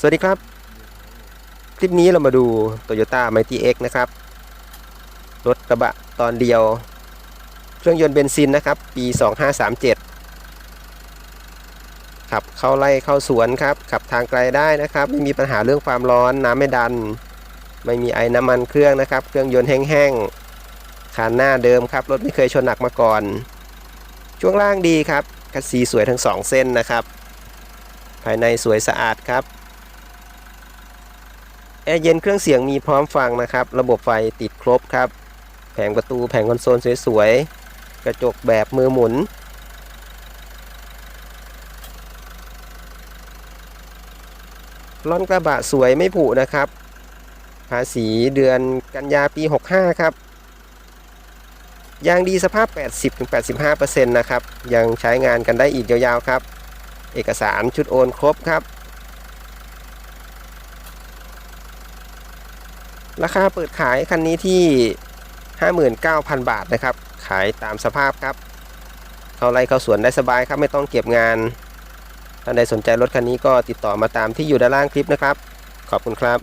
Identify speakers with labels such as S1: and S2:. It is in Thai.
S1: สวัสดีครับ คลิปนี้เรามาดู Toyota Mighty X นะครับ รถกระบะตอนเดียว เครื่องยนต์เบนซินนะครับ ปี 2537 ขับเข้าไล่เข้าสวนครับ ขับทางไกลได้นะครับ ไม่มีปัญหาเรื่องความร้อน น้ำไม่ดัน ไม่มีไอ้น้ำมันเครื่องนะครับ เครื่องยนต์แห้งๆคานหน้าเดิมครับ รถไม่เคยชนหนักมาก่อน ช่วงล่างดีครับคัสซีสวยทั้ง 2 เส้นนะครับ ภายในสวยสะอาดครับ แอร์เย็นเครื่องเสียงมีพร้อมฟังนะครับ ระบบไฟติดครบครับ แผงประตูแผงคอนโซลสวยๆ กระจกแบบมือหมุน ล้อนกระบะสวยไม่ผุนะครับ ภาษีเดือนกันยาปี 65 ครับ ยางดีสภาพ 80-85%นะครับ ยังใช้งานกันได้อีกยาวๆครับ เอกสารชุดโอนครบครับ ราคาเปิดขายคันนี้ที่ 59,000 บาทนะครับ ขายตามสภาพครับ เข้าไร่เข้าสวนได้สบายครับ ไม่ต้องเก็บงาน ท่านใดสนใจรถคันนี้ก็ติดต่อมาตามที่อยู่ด้านล่างคลิปนะครับ ขอบคุณครับ